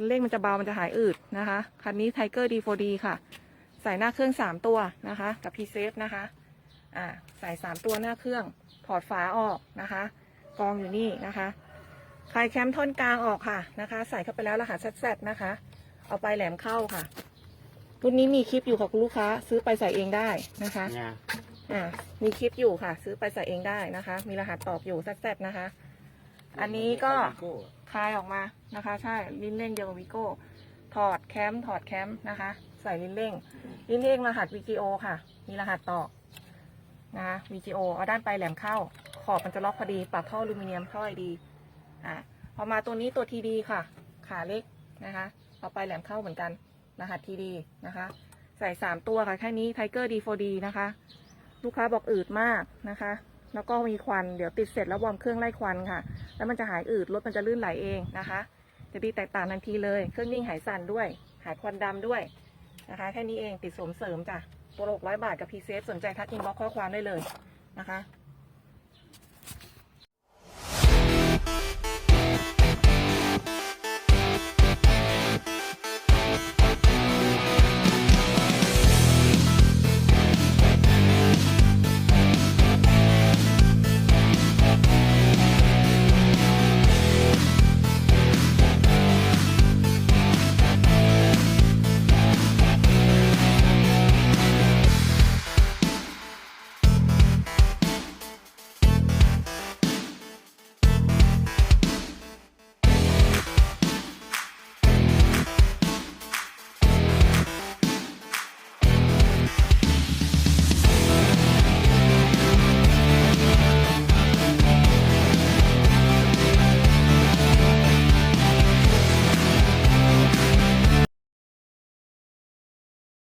คันเร่งมันจะเบา มันจะหายอืดนะคะ คันนี้ไทเกอร์ D4D ค่ะ ใส่หน้าเครื่อง3ตัวนะคะ กับ p ีเซฟนะคะ อ่า ใส่3ตัวหน้าเครื่อง ถอดฝาออกนะคะ กองอยู่นี่นะคะคลายแคมท่อนกลางออกค่ะนะคะ ใส่เข้าไปแล้วรหัสแซดนะคะ เอาไปแหลมเข้าค่ะ รุ่นนี้มีคลิปอยู่ค่ะคุณลูกค้า ซื้อไปใส่เองได้นะคะเนี่ยอ่า มีคลิปอยู่ค่ะ ซื้อไปใส่เองได้นะคะ มีรหัสตอบอยู่แซดนะคะ อันนี้ก็ คลายออกมานะคะ ใช่ลิ้นเร่งเดียวกับวิโก้ ถอดแคมถอดแคมนะคะ ใส่ลิ้นเร่ง ลิ้นเร่งรหัส VGO ค่ะ มีรหัสต่อนะคะ VGO เอาด้านไปลายแหลมเข้า ขอบมันจะล็อกพอดีปากท่ออลูมิเนียมท่อไอดีอะพอมาตัวนี้ตัว TD ค่ะ ขาเล็กนะคะเอาไปลายแหลมเข้าเหมือนกัน รหัส TD นะคะ ใส่สามตัวค่ะแค่นี้ Tiger D4D นะคะ ลูกค้าบอกอืดมากนะคะ แล้วก็มีควัน เดี๋ยวติดเสร็จแล้ววอร์มเครื่องไล่ควันค่ะ แล้วมันจะหายอืด รถมันจะลื่นไหลเองนะคะ จะดีแตกต่างทันทีเลย เครื่องนิ่งหายสั่นด้วย หายควันดำด้วยนะคะ แค่นี้เอง ติดสมเสริมจ้ะตัวหกร้อยบาทกับพีเซฟสนใจทักอินบ็อกข้อความได้เลยนะคะ